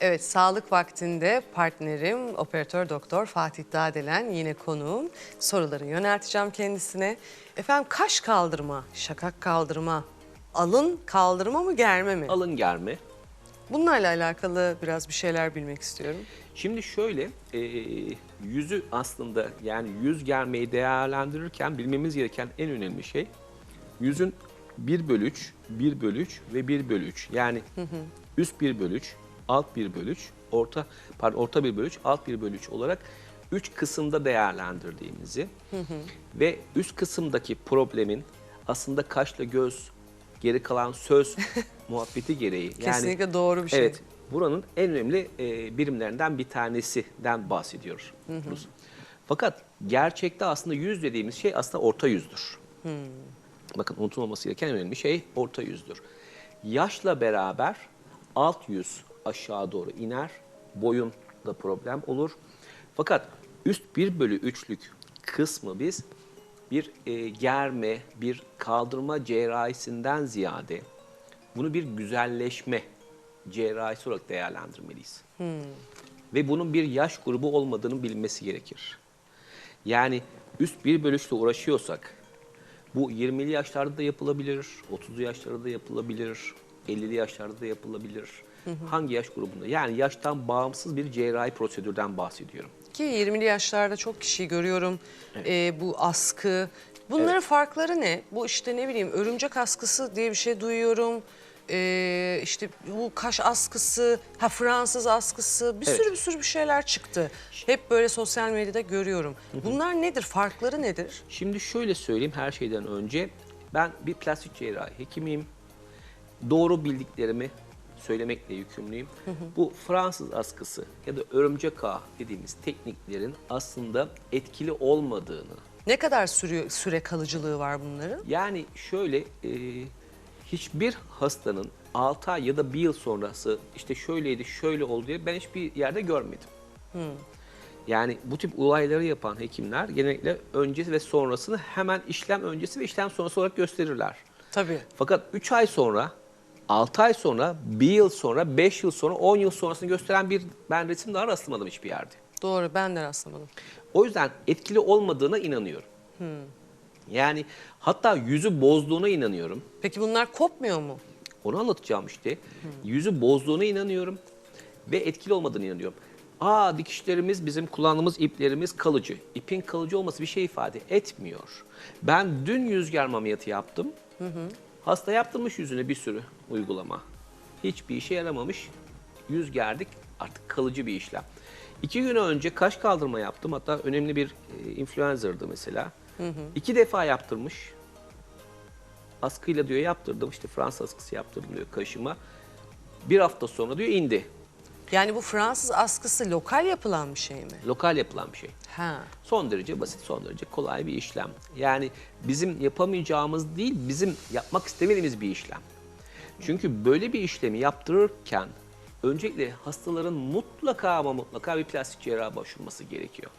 Evet, sağlık vaktinde partnerim operatör doktor Fatih Dadelen yine konuğum. Soruları yönelteceğim kendisine. Efendim kaş kaldırma, şakak kaldırma, alın kaldırma mı germe mi? Alın germe. Bunlarla alakalı biraz bir şeyler bilmek istiyorum. Şimdi şöyle e, yüzü aslında yani yüz germeyi değerlendirirken bilmemiz gereken en önemli şey yüzün 1 bölü 3, 1 bölü 3 ve 1 bölü 3. Yani üst 1 bölü 3, alt 1 bölü 3, orta, pardon, orta 1 bölü 3, alt 1 bölü 3 olarak 3 kısımda değerlendirdiğimizi ve üst kısımdaki problemin aslında kaşla göz geri kalan söz muhabbeti gereği. Yani, Kesinlikle doğru bir şey. Evet, buranın en önemli e, birimlerinden bir tanesinden bahsediyoruz. Fakat gerçekte aslında yüz dediğimiz şey aslında orta yüzdür. Bakın unutulmaması gereken önemli şey orta yüzdür. Yaşla beraber alt yüz aşağı doğru iner, boyun da problem olur. Fakat üst 1 bölü 3'lük kısmı biz bir e, germe, bir kaldırma cerrahisinden ziyade bunu bir güzelleşme cerrahisi olarak değerlendirmeliyiz. Ve bunun bir yaş grubu olmadığını bilinmesi gerekir. Yani üst bir bölüşle uğraşıyorsak bu 20'li yaşlarda da yapılabilir, 30'lu yaşlarda da yapılabilir, 50'li yaşlarda da yapılabilir. Hangi yaş grubunda? Yani yaştan bağımsız bir cerrahi prosedürden bahsediyorum. Ki 20'li yaşlarda çok kişiyi görüyorum. Ee, bu askı. Bunların farkları ne? Bu işte ne bileyim örümcek askısı diye bir şey duyuyorum. Ee, işte bu kaş askısı, ha Fransız askısı bir Evet. sürü bir sürü bir şeyler çıktı. Hep böyle sosyal medyada görüyorum. Bunlar nedir? Farkları nedir? Şimdi şöyle söyleyeyim her şeyden önce ben bir plastik cerrahi hekimiyim. Doğru bildiklerimi söylemekle yükümlüyüm. Bu Fransız askısı ya da örümcek ağı dediğimiz tekniklerin aslında etkili olmadığını, Ne kadar sürüyor, süre kalıcılığı var bunların? yani şöyle e, hiçbir hastanın 6 ay ya da 1 yıl sonrası işte şöyleydi şöyle oldu diye ben hiçbir yerde görmedim. Yani bu tip olayları yapan hekimler genellikle öncesi ve sonrasını hemen işlem öncesi ve işlem sonrası olarak gösterirler. Tabii. Fakat 3 ay sonra, 6 ay sonra, 1 yıl sonra, 5 yıl sonra, 10 yıl sonrasını gösteren bir ben resim daha rastlamadım hiçbir yerde. Doğru ben de rastlamadım. O yüzden etkili olmadığına inanıyorum. Yani hatta yüzü bozduğuna inanıyorum. Peki bunlar kopmuyor mu? Onu anlatacağım işte. Yüzü bozduğuna inanıyorum ve etkili olmadığına inanıyorum. Aa dikişlerimiz, bizim kullandığımız iplerimiz kalıcı. İpin kalıcı olması bir şey ifade etmiyor. Ben dün yüz germe ameliyatı yaptım. Hasta yaptırmış yüzüne bir sürü uygulama. Hiçbir işe yaramamış. Yüz gerdik artık kalıcı bir işlem. İki gün önce kaş kaldırma yaptım. Hatta önemli bir e, influencer'dı mesela. İki defa yaptırmış. Askıyla diyor yaptırdım işte Fransız askısı yaptırdım diyor kaşıma. Bir hafta sonra diyor indi. Yani bu Fransız askısı lokal yapılan bir şey mi? Lokal yapılan bir şey. Ha. Son derece basit, son derece kolay bir işlem. Yani bizim yapamayacağımız değil, bizim yapmak istemediğimiz bir işlem. Çünkü böyle bir işlemi yaptırırken öncelikle hastaların mutlaka ama mutlaka bir plastik cerraha başvurması gerekiyor.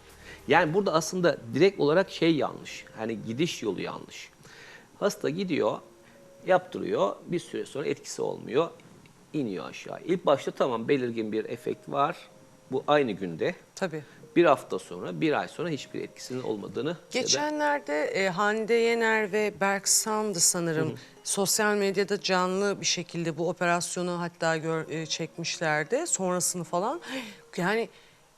Yani burada aslında direkt olarak şey yanlış. Hani gidiş yolu yanlış. Hasta gidiyor, yaptırıyor, bir süre sonra etkisi olmuyor, iniyor aşağı. İlk başta tamam belirgin bir efekt var. Bu aynı günde. Tabii. Bir hafta sonra, bir ay sonra hiçbir etkisinin olmadığını Geçenlerde e, Hande Yener ve Berk Sandı sanırım sosyal medyada canlı bir şekilde bu operasyonu hatta gör, e, çekmişlerdi. Sonrasını falan. Yani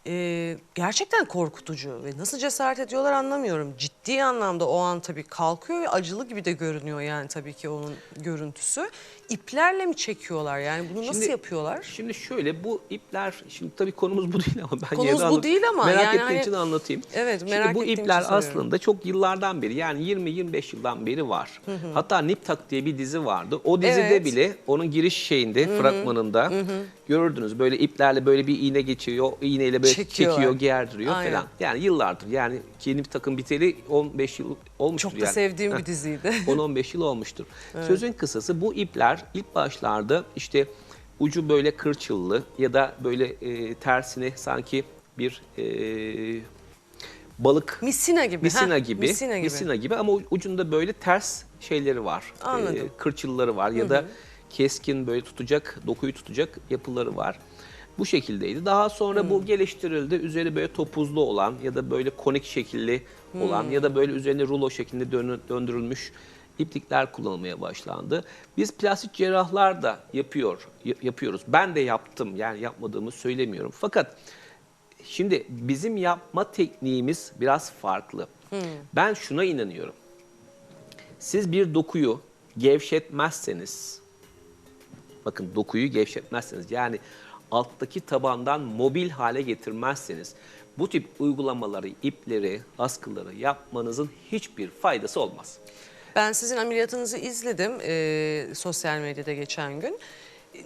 e, gerçekten korkutucu ve nasıl cesaret ediyorlar anlamıyorum. Ciddi anlamda o an tabii kalkıyor ve acılı gibi de görünüyor yani tabii ki onun görüntüsü. İplerle mi çekiyorlar yani bunu nasıl Şimdi- yapıyorlar? Şimdi şöyle bu ipler, şimdi tabii konumuz bu değil ama ben Konumuz bu anlat- değil ama merak yani ettiğim hani- için anlatayım. Evet, Şimdi merak bu ettiğim için ipler soruyorum. aslında çok yıllardan beri yani 20-25 yıldan beri var. Hatta Nip Tak diye bir dizi vardı. O dizide Evet. bile onun giriş şeyinde, fragmanında görürdünüz böyle iplerle böyle bir iğne geçiyor, o iğneyle böyle Çekiyorlar. çekiyor, gerdiriyor Aynen. falan. Yani yıllardır yani ki Nip Tak'ın biteli 15 yıl olmuştur Çok da yani. sevdiğim Heh. bir diziydi. 10-15 yıl olmuştur. Sözün kısası bu ipler ilk başlarda işte ucu böyle kırçıllı ya da böyle e, tersine sanki bir e, balık Misina gibi. misina gibi, Misina gibi. misina gibi ama ucunda böyle ters şeyleri var. Anladım. E, kırçılları var ya da keskin böyle tutacak, dokuyu tutacak yapıları var. Bu şekildeydi. Daha sonra bu geliştirildi. Üzeri böyle topuzlu olan ya da böyle konik şekilli olan ya da böyle üzerine rulo şeklinde döndürülmüş iplikler kullanılmaya başlandı. Biz plastik cerrahlar da yapıyor yapıyoruz. Ben de yaptım. Yani yapmadığımı söylemiyorum. Fakat şimdi bizim yapma tekniğimiz biraz farklı. Ben şuna inanıyorum. Siz bir dokuyu gevşetmezseniz bakın dokuyu gevşetmezseniz yani alttaki tabandan mobil hale getirmezseniz bu tip uygulamaları, ipleri, askıları yapmanızın hiçbir faydası olmaz. Ben sizin ameliyatınızı izledim e, sosyal medyada geçen gün.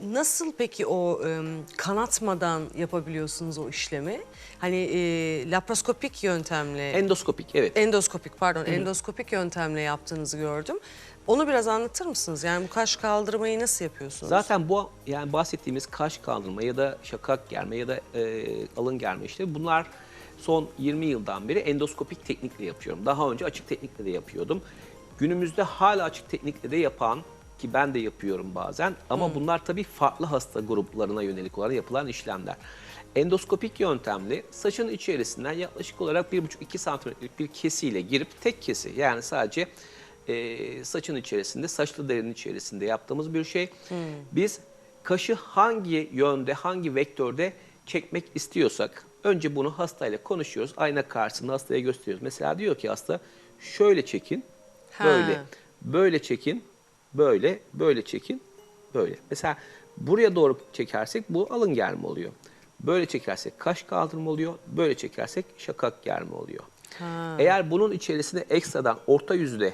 Nasıl peki o e, kanatmadan yapabiliyorsunuz o işlemi? Hani e, laparoskopik yöntemle, Endoskopik evet. endoskopik pardon, endoskopik yöntemle yaptığınızı gördüm. Onu biraz anlatır mısınız? Yani bu kaş kaldırmayı nasıl yapıyorsunuz? Zaten bu yani bahsettiğimiz kaş kaldırma ya da şakak germe ya da e, alın germe işte bunlar son 20 yıldan beri endoskopik teknikle yapıyorum. Daha önce açık teknikle de yapıyordum. Günümüzde hala açık teknikle de yapan ki ben de yapıyorum bazen ama bunlar tabii farklı hasta gruplarına yönelik olarak yapılan işlemler. Endoskopik yöntemli saçın içerisinden yaklaşık olarak 1,5-2 santimetrelik bir kesiyle girip tek kesi yani sadece e, saçın içerisinde, saçlı derinin içerisinde yaptığımız bir şey. Biz kaşı hangi yönde, hangi vektörde çekmek istiyorsak önce bunu hastayla konuşuyoruz. Ayna karşısında hastaya gösteriyoruz. Mesela diyor ki hasta şöyle çekin, Ha. böyle, böyle çekin, böyle, böyle çekin, böyle. Mesela buraya doğru çekersek bu alın germe oluyor. Böyle çekersek kaş kaldırma oluyor, böyle çekersek şakak germe oluyor. Eğer bunun içerisine ekstradan orta yüzde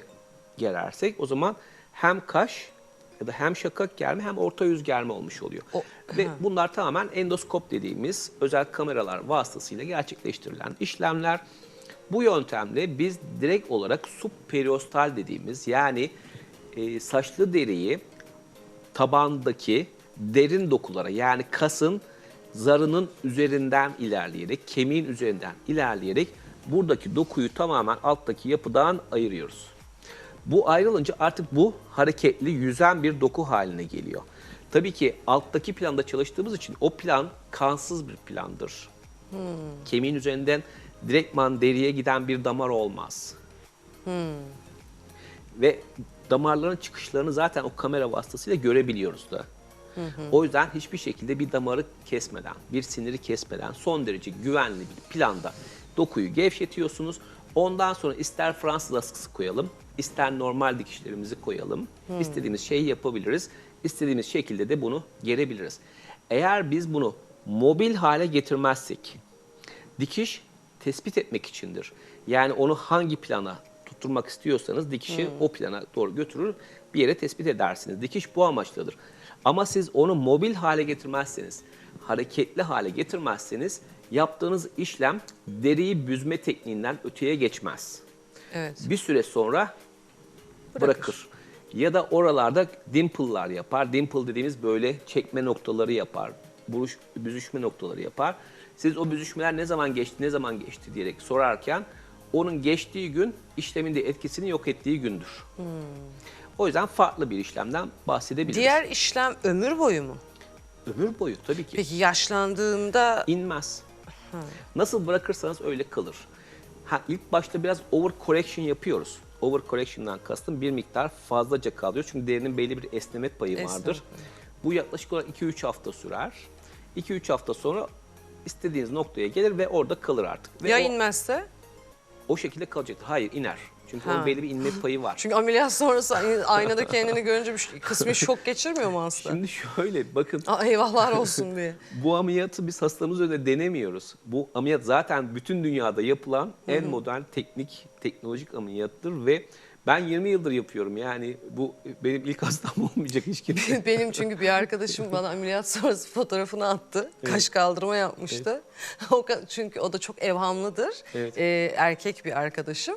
gerersek o zaman hem kaş ya da hem şakak germe hem orta yüz germe olmuş oluyor. O- Ve bunlar tamamen endoskop dediğimiz özel kameralar vasıtasıyla gerçekleştirilen işlemler. Bu yöntemle biz direkt olarak subperiostal dediğimiz yani e, saçlı deriyi tabandaki derin dokulara yani kasın zarının üzerinden ilerleyerek, kemiğin üzerinden ilerleyerek buradaki dokuyu tamamen alttaki yapıdan ayırıyoruz. Bu ayrılınca artık bu hareketli, yüzen bir doku haline geliyor. Tabii ki alttaki planda çalıştığımız için o plan kansız bir plandır. Kemiğin üzerinden direktman deriye giden bir damar olmaz. Ve damarların çıkışlarını zaten o kamera vasıtasıyla görebiliyoruz da. O yüzden hiçbir şekilde bir damarı kesmeden, bir siniri kesmeden son derece güvenli bir planda dokuyu gevşetiyorsunuz. Ondan sonra ister Fransız askısı koyalım, ister normal dikişlerimizi koyalım. İstediğimiz şeyi yapabiliriz. İstediğimiz şekilde de bunu gerebiliriz. Eğer biz bunu mobil hale getirmezsek, dikiş tespit etmek içindir. Yani onu hangi plana tutturmak istiyorsanız dikişi o plana doğru götürür bir yere tespit edersiniz. Dikiş bu amaçladır. Ama siz onu mobil hale getirmezseniz, hareketli hale getirmezseniz yaptığınız işlem deriyi büzme tekniğinden öteye geçmez. Evet. Bir süre sonra bırakır. Ya da oralarda dimple'lar yapar. Dimple dediğimiz böyle çekme noktaları yapar. Buruş, büzüşme noktaları yapar. Siz o büzüşmeler ne zaman geçti, ne zaman geçti diyerek sorarken onun geçtiği gün işlemin de etkisini yok ettiği gündür. O yüzden farklı bir işlemden bahsedebiliriz. Diğer işlem ömür boyu mu? Ömür boyu tabii ki. Peki yaşlandığında inmez. Nasıl bırakırsanız öyle kalır. Ha, ilk başta biraz over correction yapıyoruz. Over correction'dan kastım bir miktar fazlaca kalıyor. Çünkü derinin belli bir esneme payı vardır. Bu yaklaşık olarak 2-3 hafta sürer. 2-3 hafta sonra istediğiniz noktaya gelir ve orada kalır artık. Ve ya o, inmezse? o şekilde kalacaktır. Hayır iner. Çünkü Ha. onun belli bir inme payı var. Çünkü ameliyat sonrası aynada kendini görünce bir şey- kısmi şok geçirmiyor mu hasta? Şimdi şöyle bakın Aa, eyvahlar olsun diye. Bu ameliyatı biz hastamız önünde denemiyoruz. Bu ameliyat zaten bütün dünyada yapılan en modern teknik, teknolojik ameliyattır ve ben 20 yıldır yapıyorum. Yani bu benim ilk hastam olmayacak hiç kimse. Benim çünkü bir arkadaşım bana ameliyat sonrası fotoğrafını attı. Kaş kaldırma yapmıştı. o ka- çünkü o da çok evhamlıdır. Evet. Ee, erkek bir arkadaşım.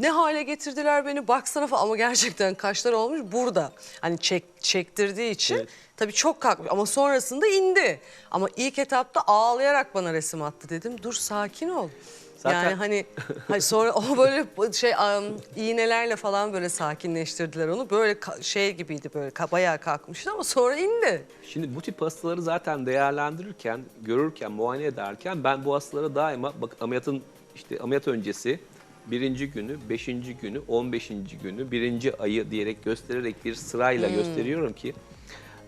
Ne hale getirdiler beni baksana falan ama gerçekten kaşlar olmuş burada. Hani çek, çektirdiği için Evet. tabii çok kalkmış ama sonrasında indi. Ama ilk etapta ağlayarak bana resim attı dedim. Dur sakin ol. Zaten- Yani hani, hani sonra o böyle şey am, iğnelerle falan böyle sakinleştirdiler onu. Böyle şey gibiydi böyle bayağı kalkmıştı ama sonra indi. Şimdi bu tip hastaları zaten değerlendirirken, görürken, muayene ederken ben bu hastalara daima bak ameliyatın işte ameliyat öncesi birinci günü, beşinci günü, on beşinci günü, birinci ayı diyerek göstererek bir sırayla gösteriyorum ki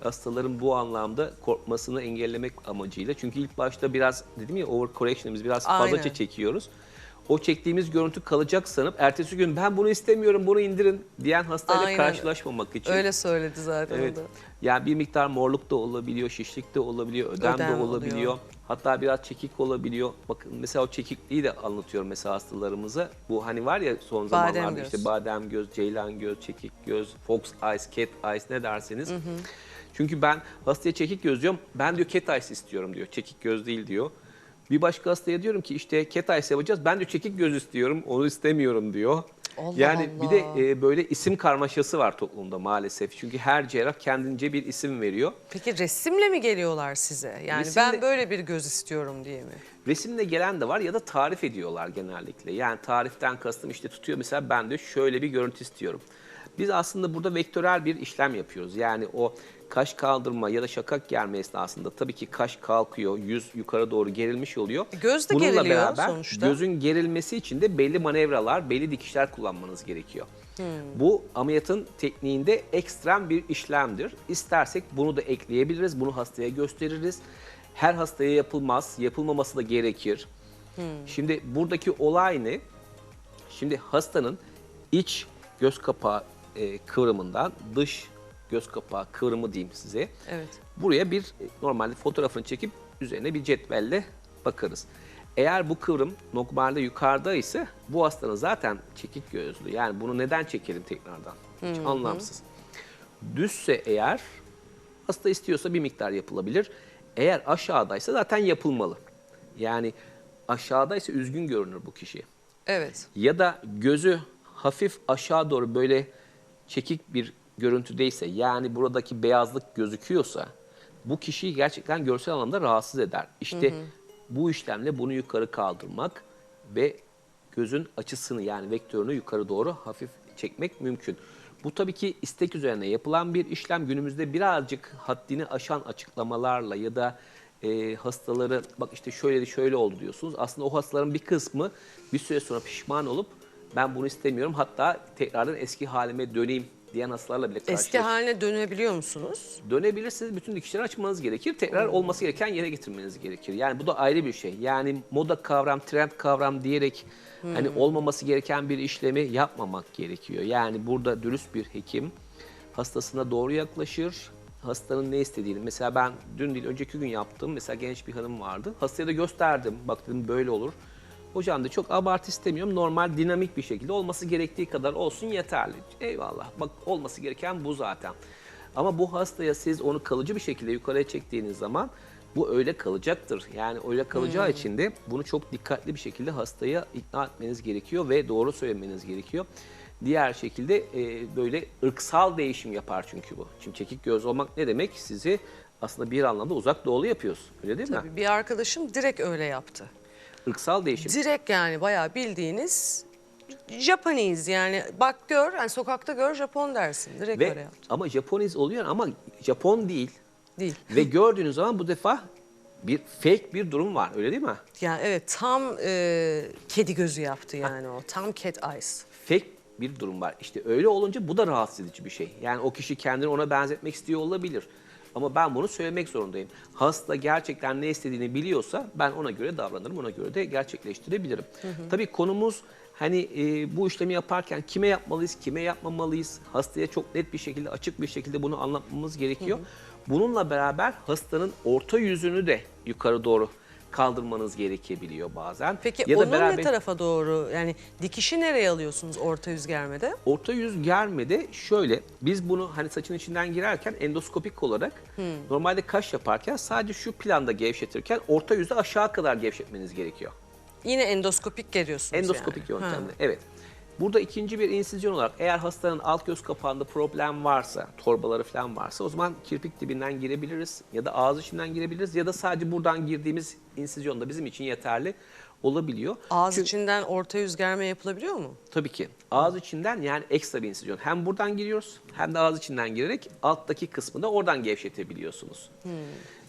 hastaların bu anlamda korkmasını engellemek amacıyla. Çünkü ilk başta biraz dedim ya overcorrection'ımız biraz fazlaca Aynen. çekiyoruz. O çektiğimiz görüntü kalacak sanıp ertesi gün ben bunu istemiyorum bunu indirin diyen hastayla Aynen. karşılaşmamak için. Öyle söyledi zaten Evet. o da. Yani bir miktar morluk da olabiliyor, şişlik de olabiliyor, ödem, Ödem de oluyor. Hatta biraz çekik olabiliyor. Bakın mesela o çekikliği de anlatıyorum mesela hastalarımıza. Bu hani var ya son zamanlarda göz. işte badem göz, ceylan göz, çekik göz, fox eyes, cat eyes ne derseniz. Çünkü ben hastaya çekik göz diyorum. Ben diyor cat eyes istiyorum diyor. Çekik göz değil diyor. Bir başka hastaya diyorum ki işte cat eyes yapacağız. Ben de çekik göz istiyorum. Onu istemiyorum diyor. Allah yani bir de Allah. e, böyle isim karmaşası var toplumda maalesef. Çünkü her cerrah kendince bir isim veriyor. Peki resimle mi geliyorlar size? Yani Resimle- ben böyle bir göz istiyorum diye mi? Resimle gelen de var ya da tarif ediyorlar genellikle. Yani tariften kastım işte tutuyor mesela ben de şöyle bir görüntü istiyorum. Biz aslında burada vektörel bir işlem yapıyoruz. Yani o kaş kaldırma ya da şakak germe esnasında tabii ki kaş kalkıyor, yüz yukarı doğru gerilmiş oluyor. E, göz de geriliyor sonuçta. gözün gerilmesi için de belli manevralar, belli dikişler kullanmanız gerekiyor. Hmm. Bu ameliyatın tekniğinde ekstrem bir işlemdir. İstersek bunu da ekleyebiliriz, bunu hastaya gösteririz. Her hastaya yapılmaz, yapılmaması da gerekir. Hmm. Şimdi buradaki olay ne? Şimdi hastanın iç göz kapağı e, kıvrımından dış göz kapağı kıvrımı diyeyim size. Evet. Buraya bir e, normalde fotoğrafını çekip üzerine bir cetvelle bakarız. Eğer bu kıvrım normalde yukarıda ise bu hastanın zaten çekik gözlü. Yani bunu neden çekelim tekrardan? Hiç anlamsız. Düzse eğer hasta istiyorsa bir miktar yapılabilir. Eğer aşağıdaysa zaten yapılmalı. Yani aşağıdaysa üzgün görünür bu kişi Evet. ya da gözü hafif aşağı doğru böyle çekik bir görüntüdeyse yani buradaki beyazlık gözüküyorsa bu kişiyi gerçekten görsel anlamda rahatsız eder. İşte bu işlemle bunu yukarı kaldırmak ve gözün açısını yani vektörünü yukarı doğru hafif çekmek mümkün. Bu tabii ki istek üzerine yapılan bir işlem. Günümüzde birazcık haddini aşan açıklamalarla ya da e, hastaları bak işte şöyle de şöyle oldu diyorsunuz. Aslında o hastaların bir kısmı bir süre sonra pişman olup ben bunu istemiyorum hatta tekrardan eski halime döneyim diyen hastalarla bile Eski karşılaşıyoruz. haline dönebiliyor musunuz? Dönebilirsiniz bütün dikişleri açmanız gerekir. Tekrar olması gereken yere getirmeniz gerekir. Yani bu da ayrı bir şey. Yani moda kavram, trend kavram diyerek hani olmaması gereken bir işlemi yapmamak gerekiyor. Yani burada dürüst bir hekim hastasına doğru yaklaşır. Hastanın ne istediğini. Mesela ben dün değil önceki gün yaptım. Mesela genç bir hanım vardı. Hastaya da gösterdim. Bak dedim böyle olur. Hocam da çok abartı istemiyorum. Normal dinamik bir şekilde olması gerektiği kadar olsun yeterli. Eyvallah. Bak olması gereken bu zaten. Ama bu hastaya siz onu kalıcı bir şekilde yukarıya çektiğiniz zaman bu öyle kalacaktır. Yani öyle kalacağı için de bunu çok dikkatli bir şekilde hastaya ikna etmeniz gerekiyor ve doğru söylemeniz gerekiyor. Diğer şekilde e, böyle ırksal değişim yapar çünkü bu. Şimdi çekik göz olmak ne demek? Sizi aslında bir anlamda uzak doğulu yapıyoruz. Öyle değil mi? Tabii bir arkadaşım direkt öyle yaptı. Irksal değişim. Direkt yani bayağı bildiğiniz Japanese yani bak gör hani sokakta gör Japon dersin. Direkt öyle Ve yaptı. ama Japoniz oluyor ama Japon değil. Değil. Ve gördüğünüz zaman bu defa bir fake bir durum var. Öyle değil mi? Yani evet tam e, kedi gözü yaptı yani o. Tam cat eyes. Fake bir durum var. İşte öyle olunca bu da rahatsız edici bir şey. Yani o kişi kendini ona benzetmek istiyor olabilir. Ama ben bunu söylemek zorundayım. Hasta gerçekten ne istediğini biliyorsa ben ona göre davranırım, ona göre de gerçekleştirebilirim. Tabii konumuz hani e, bu işlemi yaparken kime yapmalıyız, kime yapmamalıyız? Hastaya çok net bir şekilde, açık bir şekilde bunu anlatmamız gerekiyor. Bununla beraber hastanın orta yüzünü de yukarı doğru kaldırmanız gerekebiliyor bazen. Peki ya da onun beraber ne tarafa doğru yani dikişi nereye alıyorsunuz orta yüz germede? Orta yüz germede şöyle biz bunu hani saçın içinden girerken endoskopik olarak normalde kaş yaparken sadece şu planda gevşetirken orta yüzü aşağı kadar gevşetmeniz gerekiyor. Yine endoskopik geliyorsunuz Endoskopik yani. yöntemle. Evet. Burada ikinci bir insizyon olarak eğer hastanın alt göz kapağında problem varsa, torbaları falan varsa o zaman kirpik dibinden girebiliriz ya da ağız içinden girebiliriz ya da sadece buradan girdiğimiz insizyon da bizim için yeterli. olabiliyor. Ağız Çünkü- içinden orta yüz germe yapılabiliyor mu? Tabii ki. Ağız içinden yani ekstra bir insizyon. Hem buradan giriyoruz hem de ağız içinden girerek alttaki kısmı da oradan gevşetebiliyorsunuz.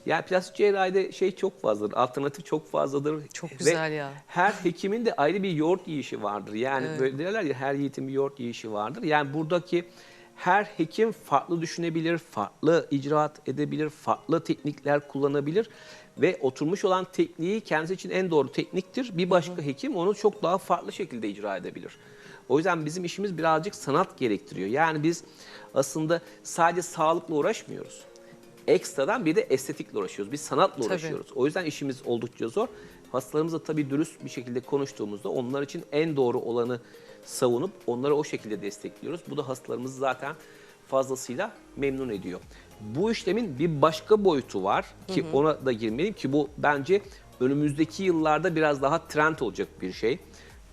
Yani plastik cerrahide şey çok fazladır, alternatif çok fazladır. Çok Ve güzel ya. Her hekimin de ayrı bir yoğurt yiyişi vardır. Yani böyle derler ya her yiğitin bir yoğurt yiyişi vardır. Yani buradaki her hekim farklı düşünebilir, farklı icraat edebilir, farklı teknikler kullanabilir ve oturmuş olan tekniği kendisi için en doğru tekniktir. Bir başka hekim onu çok daha farklı şekilde icra edebilir. O yüzden bizim işimiz birazcık sanat gerektiriyor. Yani biz aslında sadece sağlıkla uğraşmıyoruz. Ekstradan bir de estetikle uğraşıyoruz. Biz sanatla Tabii. uğraşıyoruz. O yüzden işimiz oldukça zor. Hastalarımızla tabii dürüst bir şekilde konuştuğumuzda onlar için en doğru olanı savunup onları o şekilde destekliyoruz. Bu da hastalarımızı zaten fazlasıyla memnun ediyor. Bu işlemin bir başka boyutu var ki ona da girmeliyim ki bu bence önümüzdeki yıllarda biraz daha trend olacak bir şey.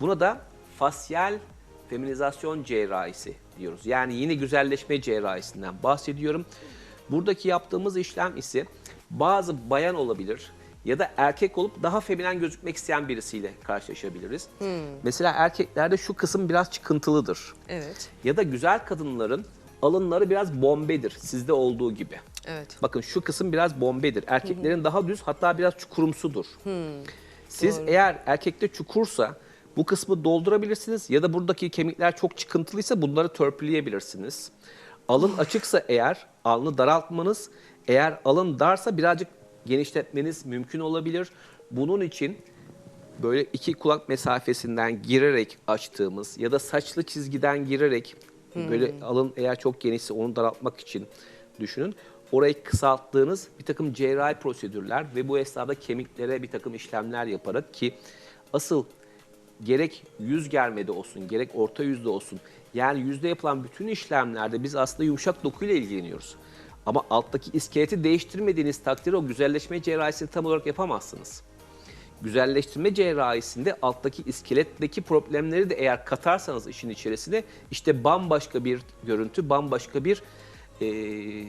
Buna da fasyal feminizasyon cerrahisi diyoruz. Yani yine güzelleşme cerrahisinden bahsediyorum. Buradaki yaptığımız işlem ise bazı bayan olabilir ya da erkek olup daha feminen gözükmek isteyen birisiyle karşılaşabiliriz. Mesela erkeklerde şu kısım biraz çıkıntılıdır. Evet. Ya da güzel kadınların alınları biraz bombedir sizde olduğu gibi. Evet. Bakın şu kısım biraz bombedir. Erkeklerin daha düz hatta biraz çukurumsudur. Siz eğer erkekte çukursa bu kısmı doldurabilirsiniz ya da buradaki kemikler çok çıkıntılıysa bunları törpüleyebilirsiniz. Alın açıksa eğer alnı daraltmanız, eğer alın darsa birazcık genişletmeniz mümkün olabilir. Bunun için böyle iki kulak mesafesinden girerek açtığımız ya da saçlı çizgiden girerek böyle alın eğer çok genişse onu daraltmak için düşünün. Orayı kısalttığınız bir takım cerrahi prosedürler ve bu esnada kemiklere bir takım işlemler yaparak ki asıl gerek yüz germede olsun gerek orta yüzde olsun yani yüzde yapılan bütün işlemlerde biz aslında yumuşak dokuyla ilgileniyoruz. Ama alttaki iskeleti değiştirmediğiniz takdirde o güzelleşme cerrahisini tam olarak yapamazsınız güzelleştirme cerrahisinde alttaki iskeletteki problemleri de eğer katarsanız işin içerisine işte bambaşka bir görüntü, bambaşka bir eee,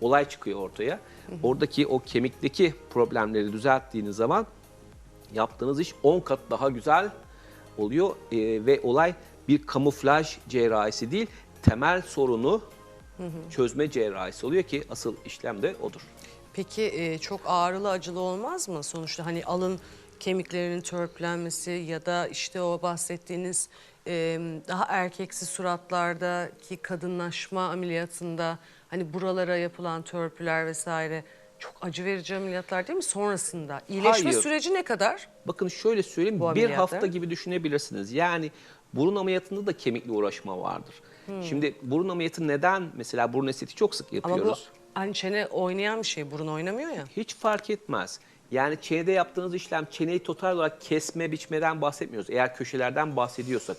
olay çıkıyor ortaya. Oradaki o kemikteki problemleri düzelttiğiniz zaman yaptığınız iş 10 kat daha güzel oluyor Eee, ve olay bir kamuflaj cerrahisi değil, temel sorunu çözme cerrahisi oluyor ki asıl işlem de odur. Peki e, çok ağrılı acılı olmaz mı? Sonuçta hani alın kemiklerinin törpülenmesi ya da işte o bahsettiğiniz e, daha erkeksi suratlardaki kadınlaşma ameliyatında hani buralara yapılan törpüler vesaire çok acı verici ameliyatlar değil mi sonrasında? İyileşme Hayır. süreci ne kadar? Bakın şöyle söyleyeyim, Bu bir hafta gibi düşünebilirsiniz. Yani burun ameliyatında da kemikle uğraşma vardır. Şimdi burun ameliyatı neden mesela burun estetiği çok sık Ama bu yapıyoruz? hani çene oynayan bir şey burun oynamıyor ya. Hiç fark etmez. Yani çenede yaptığınız işlem çeneyi total olarak kesme biçmeden bahsetmiyoruz. Eğer köşelerden bahsediyorsak.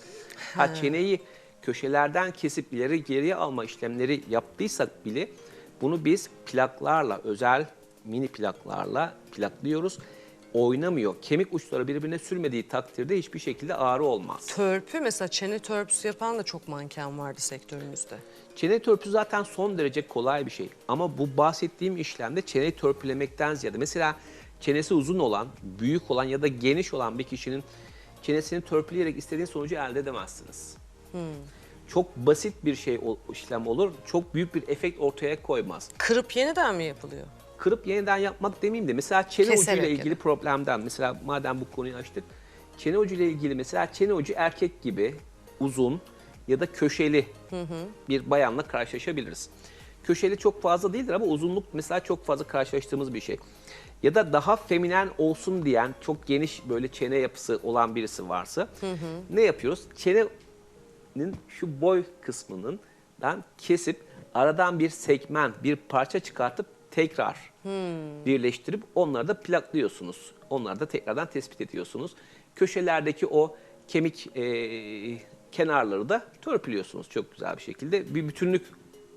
Ha çeneyi köşelerden kesip ileri geriye alma işlemleri yaptıysak bile bunu biz plaklarla özel mini plaklarla plaklıyoruz. Oynamıyor. Kemik uçları birbirine sürmediği takdirde hiçbir şekilde ağrı olmaz. Törpü mesela çene törpüsü yapan da çok manken vardı sektörümüzde. Çene törpüsü zaten son derece kolay bir şey. Ama bu bahsettiğim işlemde çeneyi törpülemekten ziyade mesela çenesi uzun olan, büyük olan ya da geniş olan bir kişinin çenesini törpüleyerek istediğiniz sonucu elde edemezsiniz. Çok basit bir şey işlem olur. Çok büyük bir efekt ortaya koymaz. Kırıp yeniden mi yapılıyor? Kırıp yeniden yapmak demeyeyim de mesela çene Keserek ucuyla ilgili da. problemden mesela madem bu konuyu açtık. Çene ucuyla ilgili mesela çene ucu erkek gibi uzun ya da köşeli bir bayanla karşılaşabiliriz. Köşeli çok fazla değildir ama uzunluk mesela çok fazla karşılaştığımız bir şey. Ya da daha feminen olsun diyen çok geniş böyle çene yapısı olan birisi varsa ne yapıyoruz? Çenenin şu boy kısmının kesip aradan bir segment, bir parça çıkartıp tekrar birleştirip onları da plaklıyorsunuz. Onları da tekrardan tespit ediyorsunuz. Köşelerdeki o kemik e, kenarları da törpülüyorsunuz çok güzel bir şekilde. Bir bütünlük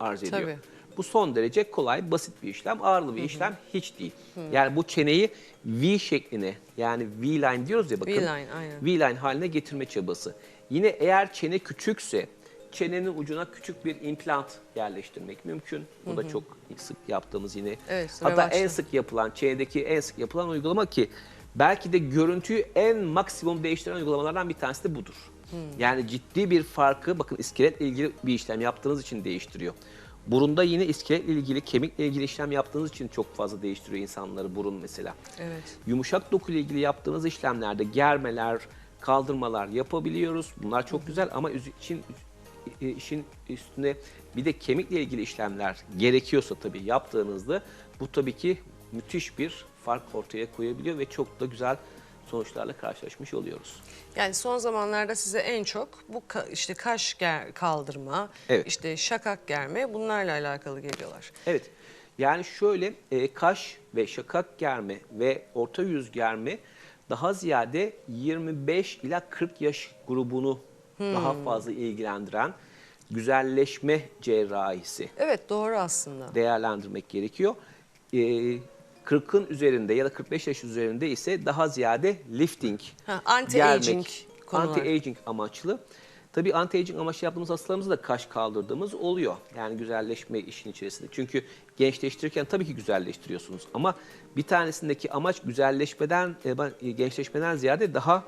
arz ediyor. Tabii. Bu son derece kolay, basit bir işlem, ağırlı bir işlem hiç değil. Yani bu çeneyi V şekline yani V-line diyoruz ya bakın. V-line, aynen. V-line haline getirme çabası. Yine eğer çene küçükse çenenin ucuna küçük bir implant yerleştirmek mümkün. Bu da çok sık yaptığımız yine. Evet, Hatta revaçta. en sık yapılan, çenedeki en sık yapılan uygulama ki Belki de görüntüyü en maksimum değiştiren uygulamalardan bir tanesi de budur. Yani ciddi bir farkı bakın iskeletle ilgili bir işlem yaptığınız için değiştiriyor. Burunda yine iskeletle ilgili, kemikle ilgili işlem yaptığınız için çok fazla değiştiriyor insanları burun mesela. Evet. Yumuşak doku ile ilgili yaptığınız işlemlerde germeler, kaldırmalar yapabiliyoruz. Bunlar çok güzel ama için e, işin üstüne bir de kemikle ilgili işlemler gerekiyorsa tabii yaptığınızda bu tabii ki müthiş bir fark ortaya koyabiliyor ve çok da güzel sonuçlarla karşılaşmış oluyoruz. Yani son zamanlarda size en çok bu ka- işte kaş ger- kaldırma, Evet. işte şakak germe bunlarla alakalı geliyorlar. Evet. Yani şöyle e, kaş ve şakak germe ve orta yüz germe daha ziyade 25 ila 40 yaş grubunu daha fazla ilgilendiren güzelleşme cerrahisi Evet doğru aslında. değerlendirmek gerekiyor. E, 40'ın üzerinde ya da 45 yaş üzerinde ise daha ziyade lifting, anti-aging anti-aging amaçlı. Tabii anti-aging amaçlı yaptığımız hastalarımızda da kaş kaldırdığımız oluyor. Yani güzelleşme işin içerisinde. Çünkü gençleştirirken tabii ki güzelleştiriyorsunuz. Ama bir tanesindeki amaç güzelleşmeden, e, e, gençleşmeden ziyade daha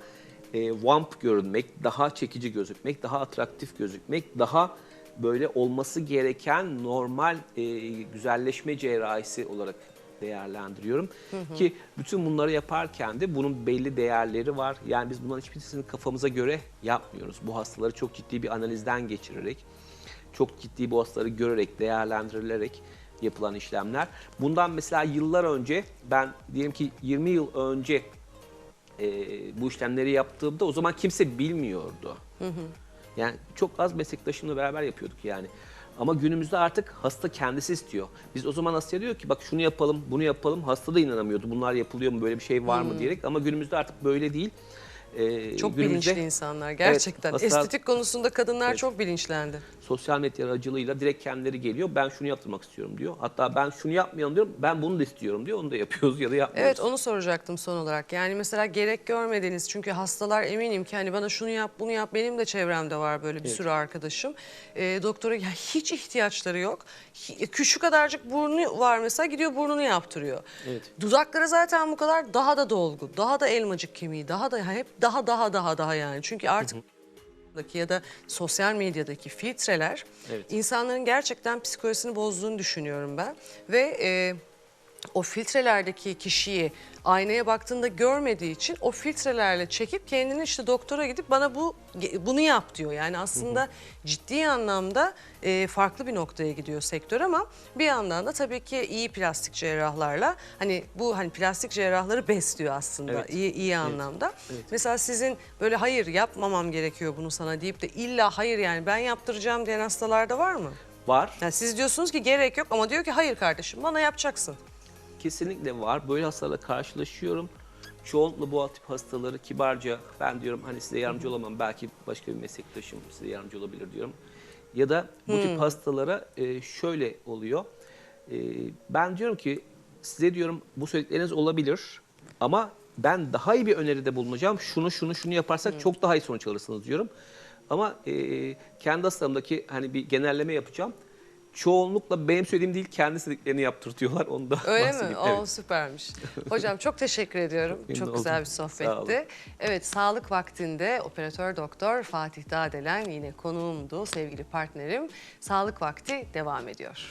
e, vamp görünmek, daha çekici gözükmek, daha atraktif gözükmek, daha böyle olması gereken normal e, güzelleşme cerrahisi olarak değerlendiriyorum. Ki bütün bunları yaparken de bunun belli değerleri var. Yani biz bunların hiçbirisini kafamıza göre yapmıyoruz. Bu hastaları çok ciddi bir analizden geçirerek, çok ciddi bu hastaları görerek, değerlendirilerek yapılan işlemler. Bundan mesela yıllar önce ben diyelim ki 20 yıl önce e, bu işlemleri yaptığımda o zaman kimse bilmiyordu. Yani çok az meslektaşımla beraber yapıyorduk yani. Ama günümüzde artık hasta kendisi istiyor. Biz o zaman hastaya diyor ki bak şunu yapalım, bunu yapalım. Hasta da inanamıyordu. Bunlar yapılıyor mu, böyle bir şey var mı diyerek. Ama günümüzde artık böyle değil. Ee, Çok günümüzde bilinçli insanlar gerçekten. hasta- Estetik konusunda kadınlar çok bilinçlendi. Sosyal medya aracılığıyla direkt kendileri geliyor. Ben şunu yaptırmak istiyorum diyor. Hatta ben şunu yapmayalım diyorum. Ben bunu da istiyorum diyor. Onu da yapıyoruz ya da yapmıyoruz. Evet onu soracaktım son olarak. Yani mesela gerek görmediğiniz çünkü hastalar eminim ki hani bana şunu yap bunu yap benim de çevremde var böyle bir sürü arkadaşım. Ee, doktora ya hiç ihtiyaçları yok. Hi- Şu kadarcık burnu var mesela gidiyor burnunu yaptırıyor. Evet. Dudakları zaten bu kadar daha da dolgu, daha da elmacık kemiği, daha da hep daha daha daha daha yani. Çünkü artık ya da sosyal medyadaki filtreler Evet. insanların gerçekten psikolojisini bozduğunu düşünüyorum ben. Ve e, o filtrelerdeki kişiyi aynaya baktığında görmediği için o filtrelerle çekip kendini işte doktora gidip bana bu bunu yap diyor. Yani aslında ciddi anlamda e, farklı bir noktaya gidiyor sektör ama bir yandan da tabii ki iyi plastik cerrahlarla hani bu hani plastik cerrahları besliyor aslında Evet. iyi iyi anlamda. Mesela sizin böyle hayır yapmamam gerekiyor bunu sana deyip de illa hayır yani ben yaptıracağım diyen hastalarda var mı? Var. Yani siz diyorsunuz ki gerek yok ama diyor ki hayır kardeşim bana yapacaksın. Kesinlikle var. Böyle hastalarla karşılaşıyorum. Çoğunlukla bu tip hastaları kibarca ben diyorum hani size yardımcı olamam belki başka bir meslektaşım size yardımcı olabilir diyorum. Ya da bu tip hastalara e, şöyle oluyor. E, ben diyorum ki size diyorum bu söyledikleriniz olabilir ama ben daha iyi bir öneride bulunacağım. Şunu şunu şunu yaparsak çok daha iyi sonuç alırsınız diyorum. Ama e, kendi hastamdaki hani bir genelleme yapacağım. Çoğunlukla benim söylediğim değil kendi istediklerini yaptırtıyorlar. Onu da Öyle mi? bahsedeyim. O Evet. süpermiş. Hocam çok teşekkür ediyorum. Memnun çok oldum. güzel bir sohbetti. Evet sağlık vaktinde operatör doktor Fatih Dağdelen yine konuğumdu sevgili partnerim. Sağlık vakti devam ediyor.